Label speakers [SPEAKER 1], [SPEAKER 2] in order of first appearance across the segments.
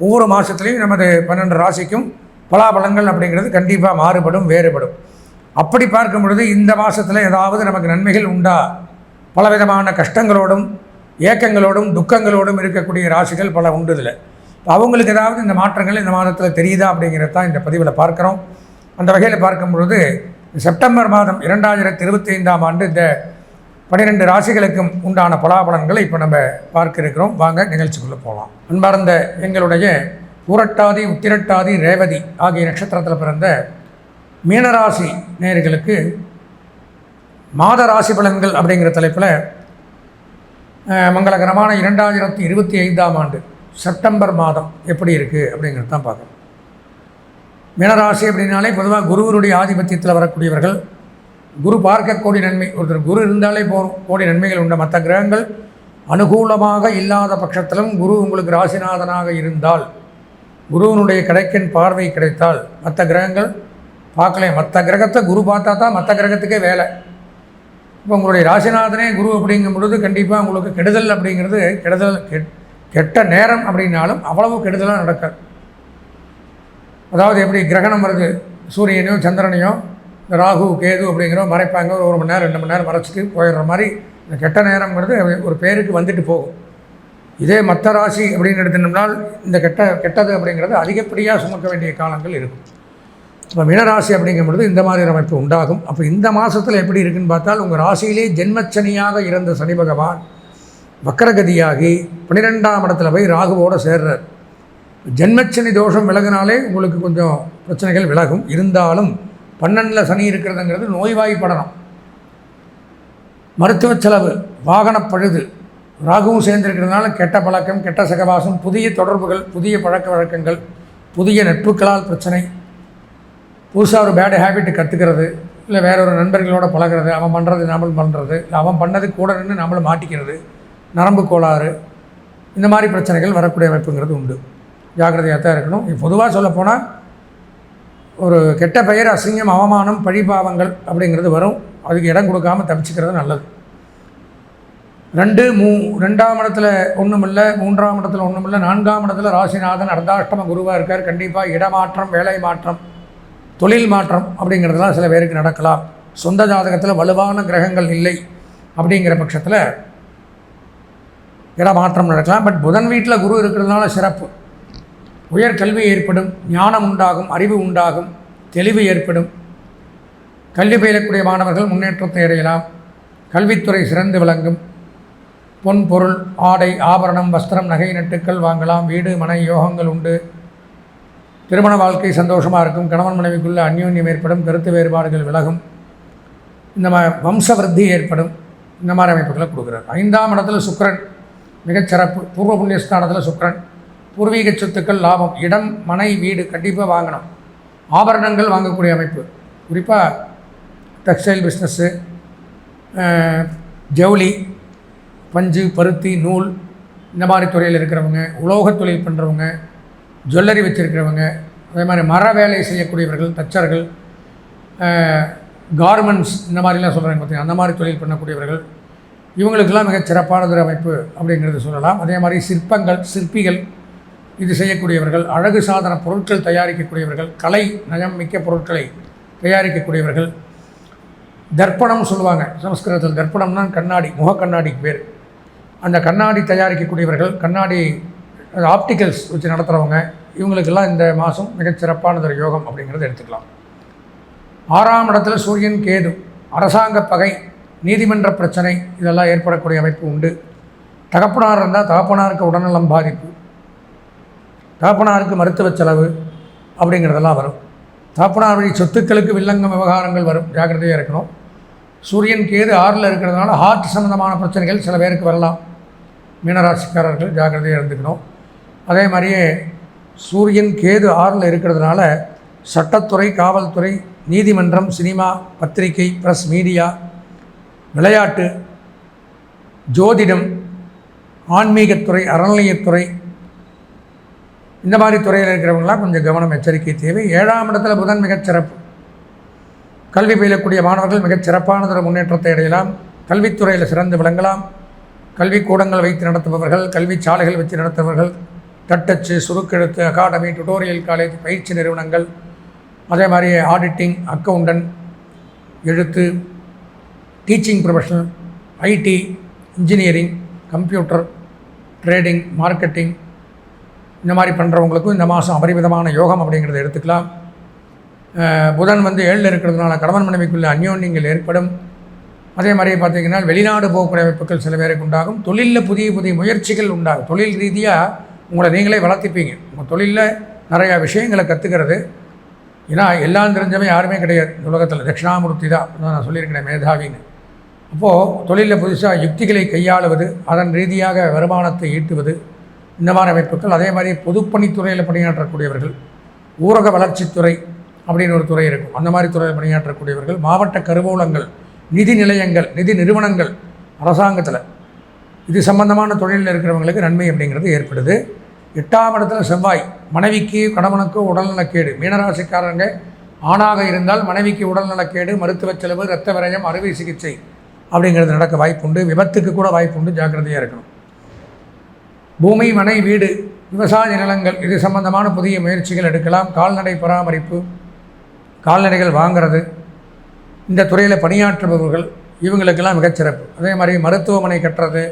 [SPEAKER 1] ஒவ்வொரு மாதத்துலேயும் நமது பன்னெண்டு ராசிக்கும் பலாபலங்கள் அப்படிங்கிறது கண்டிப்பாக மாறுபடும் வேறுபடும். அப்படி பார்க்கும் பொழுது இந்த மாதத்தில் ஏதாவது நமக்கு நன்மைகள் உண்டா? பலவிதமான கஷ்டங்களோடும் ஏக்கங்களோடும் துக்கங்களோடும் இருக்கக்கூடிய ராசிகள் பல உண்டு இதில் அவங்களுக்கு ஏதாவது இந்த மாற்றங்கள் இந்த மாதத்தில் தெரியுதா அப்படிங்கிறது தான் இந்த பதிவில் பார்க்குறோம். அந்த வகையில் பார்க்கும் பொழுது செப்டம்பர் மாதம் இரண்டாயிரத்தி இருபத்தி ஐந்தாம் ஆண்டு இந்த பன்னிரெண்டு ராசிகளுக்கும் உண்டான பலாபலன்களை இப்போ நம்ம பார்க்க இருக்கிறோம் வாங்க நிகழ்ச்சிக்குள்ளே போகலாம் அன்பார்ந்த எங்களுடைய பூரட்டாதி உத்திரட்டாதி ரேவதி ஆகிய நட்சத்திரத்தில் பிறந்த மீனராசி நேயர்களுக்கு மாத ராசி பலன்கள் அப்படிங்கிற தலைப்பில் மங்களகரமான இரண்டாயிரத்தி இருபத்தி ஐந்தாம் ஆண்டு செப்டம்பர் மாதம் எப்படி இருக்குது அப்படிங்கிறது தான் பார்க்கணும். மீனராசி அப்படின்னாலே பொதுவாக குருவருடைய ஆதிபத்தியத்தில் வரக்கூடியவர்கள் குரு பார்க்க கோடி நன்மை ஒருத்தர் குரு இருந்தாலே போகும் கோடி நன்மைகள் உண்டு. மற்ற கிரகங்கள் அனுகூலமாக இல்லாத பட்சத்திலும் குரு உங்களுக்கு ராசிநாதனாக இருந்தால் குருவனுடைய கிடைக்கின் பார்வை கிடைத்தால் மற்ற கிரகங்கள் பார்க்கல. மற்ற கிரகத்தை குரு பார்த்தா தான் மற்ற கிரகத்துக்கே வேலை. இப்போ உங்களுடைய ராசிநாதனே குரு அப்படிங்கும் பொழுது கண்டிப்பாக உங்களுக்கு கெடுதல் அப்படிங்கிறது கெடுதல் கெட் கெட்ட நேரம் அப்படின்னாலும் அவ்வளவு கெடுதலாக நடக்காது. அதாவது எப்படி கிரகணம் வருது? சூரியனையோ சந்திரனையோ ராகு கேது அப்படிங்கிறவங்க மறைப்பாங்க. ஒரு ஒரு மணி நேரம் ரெண்டு மணி நேரம் மறைச்சிட்டு போயிடுற மாதிரி இந்த கெட்ட நேரங்கிறது ஒரு பேருக்கு வந்துட்டு போகும். இதே மற்ற ராசி அப்படின்னு எடுத்துனோம்னால் இந்த கெட்ட கெட்டது அப்படிங்கிறது அதிகப்படியாக சுமக்க வேண்டிய காலங்கள் இருக்கும். இப்போ மீனராசி அப்படிங்கும் பொழுது இந்த மாதிரி ஒரு அமைப்பு உண்டாகும். அப்போ இந்த மாதத்தில் எப்படி இருக்குன்னு பார்த்தால் உங்கள் ராசியிலே ஜென்மச்சனியாக இருந்த சனி பகவான் வக்கரகதியாகி பன்னிரெண்டாம் இடத்துல போய் ராகுவோடு சேர்றார். ஜென்மச்சனி தோஷம் விலகினாலே உங்களுக்கு கொஞ்சம் பிரச்சனைகள் விலகும். இருந்தாலும் பன்னெண்டில் சனி இருக்கிறதுங்கிறது நோய்வாய்ப்படணும். மருத்துவ செலவு வாகனப் பழுது ராகுவும் சேர்ந்திருக்கிறதுனால கெட்ட பழக்கம் கெட்ட சகவாசம் புதிய தொடர்புகள் புதிய பழக்க வழக்கங்கள் புதிய நட்புகளால் பிரச்சனை புதுசாக ஒரு பேட் ஹேபிட் கற்றுக்கிறது இல்லை வேற ஒரு நண்பர்களோட பழகிறது அவன் பண்ணுறது நாமளும் பண்ணுறது இல்லை அவன் பண்ணது கூட நின்று நம்மளும் மாட்டிக்கிறது நரம்பு கோளாறு இந்த மாதிரி பிரச்சனைகள் வரக்கூடிய அமைப்புங்கிறது உண்டு. ஜாக்கிரதையாக தான் இருக்கணும் பொதுவாக சொல்லப்போனால் ஒரு கெட்ட பெயர் அசிங்கம் அவமானம் பழிபாவங்கள் அப்படிங்கிறது வரும். அதுக்கு இடம் கொடுக்காம தப்பிச்சுக்கிறது நல்லது. ரெண்டு மூ ரெண்டாம் இடத்துல ஒன்றும் இல்லை மூன்றாம் இடத்துல ஒன்றும் இல்லை நான்காம் இடத்துல ராசிநாதன் அர்த்தாஷ்டம குருவாக இருக்கார். கண்டிப்பாக இடமாற்றம் வேலை மாற்றம் தொழில் மாற்றம் அப்படிங்கிறதுலாம் சில பேருக்கு நடக்கலாம். சொந்த ஜாதகத்தில் வலுவான கிரகங்கள் இல்லை அப்படிங்கிற பட்சத்தில் இடமாற்றம் நடக்கலாம். பட் புதன் வீட்டில் குரு இருக்கிறதுனால சிறப்பு. உயர் கல்வி ஏற்படும் ஞானம் உண்டாகும் அறிவு உண்டாகும் தெளிவு ஏற்படும். கல்வி பயிலக்கூடிய மாணவர்கள் முன்னேற்றத்தை அடையலாம். கல்வித்துறை சிறந்து விளங்கும். பொன் பொருள் ஆடை ஆபரணம் வஸ்திரம் நகை நட்டுக்கள் வாங்கலாம். வீடு மனை யோகங்கள் உண்டு. திருமண வாழ்க்கை சந்தோஷமாக இருக்கும். கணவன் மனைவிக்குள்ள அந்யோன்யம் ஏற்படும். கருத்து வேறுபாடுகள் விலகும். இந்த மா வம்சவருத்தி ஏற்படும். இந்த மாதிரி அமைப்புகளை கொடுக்குறார். ஐந்தாம் இடத்துல சுக்கரன். மிகச்சிறப்பு. பூர்வ புண்ணியஸ்தானத்தில் சுக்கிரன். பூர்வீக சொத்துக்கள் லாபம் இடம் மனை வீடு கண்டிப்பாக வாங்கணும். ஆபரணங்கள் வாங்கக்கூடிய அமைப்பு. குறிப்பாக டெக்ஸ்டைல் பிஸ்னஸ்ஸு ஜவுளி பஞ்சு பருத்தி நூல் இந்த மாதிரி துறையில் இருக்கிறவங்க உலோகத் தொழில் பண்ணுறவங்க ஜுவல்லரி வச்சுருக்கிறவங்க அதே மாதிரி மர வேலை செய்யக்கூடியவர்கள் தச்சர்கள் கார்மெண்ட்ஸ் இந்த மாதிரிலாம் சொல்கிறாங்க பார்த்தீங்கன்னா அந்த மாதிரி தொழில் பண்ணக்கூடியவர்கள். இவங்களுக்கெல்லாம் மிகச் சிறப்பானதொரு அமைப்பு அப்படிங்கிறது சொல்லலாம். அதே மாதிரி சிற்பங்கள் சிற்பிகள் இது செய்யக்கூடியவர்கள் அழகு சாதன பொருட்கள் தயாரிக்கக்கூடியவர்கள் கலை நயம் மிக்க பொருட்களை தயாரிக்கக்கூடியவர்கள். தர்ப்பணம் சொல்லுவாங்க. சமஸ்கிருதத்தில் தர்ப்பணம்னா கண்ணாடி முக கண்ணாடிக்கு பேர். அந்த கண்ணாடி தயாரிக்கக்கூடியவர்கள் கண்ணாடி ஆப்டிக்கல்ஸ் வச்சு நடத்துகிறவங்க இவங்களுக்கெல்லாம் இந்த மாதம் மிகச்சிறப்பானதொரு யோகம் அப்படிங்கிறத எடுத்துக்கலாம். ஆறாம் இடத்துல சூரியன் கேது அரசாங்க பகை நீதிமன்ற பிரச்சனை இதெல்லாம் ஏற்படக்கூடிய அமைப்பு உண்டு. தகப்பனார் இருந்தால் தகப்பனாருக்கு உடல்நலம் பாதிப்பு. தாப்பனாருக்கு மருத்துவ செலவு அப்படிங்கிறதெல்லாம் வரும். தாப்பனார் வழி சொத்துக்களுக்கு வில்லங்கம் விவகாரங்கள் வரும். ஜாக்கிரதையாக இருக்கணும். சூரியன் கேது ஆறில் இருக்கிறதுனால ஹார்ட் சம்மந்தமான பிரச்சனைகள் சில பேருக்கு வரலாம். மீனராசிக்காரர்கள் ஜாக்கிரதையாக இருந்துக்கணும். அதே மாதிரியே சூரியன் கேது ஆறில் இருக்கிறதுனால சட்டத்துறை காவல்துறை நீதிமன்றம் சினிமா பத்திரிகை ப்ரெஸ் மீடியா விளையாட்டு ஜோதிடம் ஆன்மீகத்துறை அறநிலையத்துறை இந்த மாதிரி துறையில் இருக்கிறவங்களாம் கொஞ்சம் கவனம் எச்சரிக்கை தேவை. ஏழாம் இடத்துல புதன் மிகச்சிறப்பு. கல்வி பயிலக்கூடிய மாணவர்கள் மிகச் சிறப்பானதொரு முன்னேற்றத்தை அடையலாம். கல்வித்துறையில் சிறந்து விளங்கலாம். கல்விக்கூடங்கள் வைத்து நடத்துபவர்கள் கல்வி சாலைகள் வச்சு நடத்துபவர்கள் தட்டச்சு சுருக்கெழுத்து அகாடமி டுட்டோரியல் காலேஜ் பயிற்சி நிறுவனங்கள் அதே மாதிரி ஆடிட்டிங் அக்கௌண்டன்ட் எழுத்து teaching professional IT engineering computer trading marketing இந்த மாதிரி பண்ணுறவங்களுக்கும் இந்த மாதம் அபரிமிதமான யோகம் அப்படிங்கிறத எடுத்துக்கலாம். புதன் வந்து ஏழில் இருக்கிறதுனால கணவன் மனைவிக்குள்ள அந்யோன்யங்கள் ஏற்படும். அதே மாதிரி பார்த்திங்கன்னா வெளிநாடு போகக்கூடிய அமைப்புகள் சில பேருக்கு உண்டாகும். தொழிலில் புதிய புதிய முயற்சிகள் உண்டாகும். தொழில் ரீதியாக உங்களை நீங்களே வளர்த்திப்பீங்க. உங்கள் தொழிலில் நிறையா விஷயங்களை கற்றுக்கிறது ஏன்னா எல்லாம் தெரிஞ்சவன் யாருமே கிடையாது. உலகத்தில் தட்சிணாமூர்த்தி தான் நான் சொல்லியிருக்கிறேன் மேதாவின்னு. அப்போது தொழிலில் புதுசாக யுக்திகளை கையாளுவது அதன் ரீதியாக வருமானத்தை ஈட்டுவது இந்த மாதிரி அமைப்புகள் அதே மாதிரி பொதுப்பணித்துறையில் பணியாற்றக்கூடியவர்கள் ஊரக வளர்ச்சித்துறை அப்படின்னு ஒரு துறை இருக்கும். அந்த மாதிரி துறையில் பணியாற்றக்கூடியவர்கள் மாவட்ட கருவூலங்கள் நிதி நிலையங்கள் நிதி நிறுவனங்கள் அரசாங்கத்தில். இது சம்பந்தமான தொழிலில் இருக்கிறவங்களுக்கு நன்மை அப்படிங்கிறது ஏற்படுது. எட்டாம் இடத்துல செவ்வாய் மனைவிக்கு கணவனுக்கு உடல்நலக்கேடு. மீனராசிக்காரங்க ஆணாக இருந்தால் மனைவிக்கு உடல்நலக்கேடு மருத்துவ செலவு இரத்த விரயம் அறுவை சிகிச்சை அப்படிங்கிறது நடக்க வாய்ப்புண்டு. விபத்துக்கு கூட வாய்ப்புண்டு. ஜாக்கிரதையாக இருக்கணும். பூமி மனை வீடு விவசாய நிலங்கள் இது சம்பந்தமான புதிய முயற்சிகள் எடுக்கலாம். கால்நடை பராமரிப்பு கால்நடைகள் வாங்கிறது இந்த துறையில் பணியாற்றுபவர்கள் இவங்களுக்கெல்லாம் மிகச்சிறப்பு அதே மாதிரி மருத்துவமனை கட்டுறது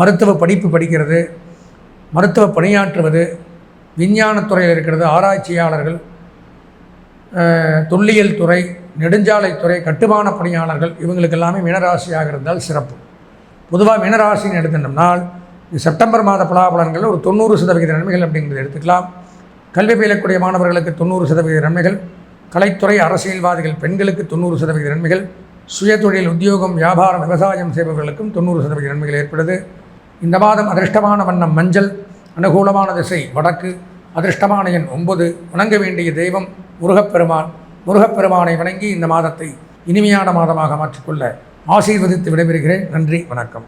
[SPEAKER 1] மருத்துவ படிப்பு படிக்கிறது மருத்துவ பணியாற்றுவது விஞ்ஞானத்துறையில் இருக்கிறது ஆராய்ச்சியாளர்கள் தொல்லியல் துறை நெடுஞ்சாலைத்துறை கட்டுமான பணியாளர்கள் இவங்களுக்கு எல்லாமே மீனராசியாக இருந்தால் சிறப்பு. பொதுவாக மீனராசின்னு எடுத்துட்டோம்னால் செப்டம்பர் மாத பலாபலன்களில் ஒரு தொண்ணூறு சதவிகித நன்மைகள் அப்படிங்கிறது எடுத்துக்கலாம். கல்வி பயிலக்கூடிய மாணவர்களுக்கு தொண்ணூறு சதவிகித நன்மைகள். கலைத்துறை அரசியல்வாதிகள் பெண்களுக்கு தொண்ணூறு சதவீத நன்மைகள். சுயதொழில் உத்தியோகம் வியாபாரம் விவசாயம் செய்பவர்களுக்கும் தொண்ணூறு சதவீத நன்மைகள் ஏற்படுது. இந்த மாதம் அதிர்ஷ்டமான வண்ணம் மஞ்சள் அனுகூலமான திசை வடக்கு அதிர்ஷ்டமான எண் ஒன்பது வணங்க வேண்டிய தெய்வம் முருகப்பெருமான். முருகப்பெருமானை வணங்கி இந்த மாதத்தை இனிமையான மாதமாக மாற்றிக்கொள்ள ஆசீர்வதித்து விடைபெறுகிறேன். நன்றி வணக்கம்.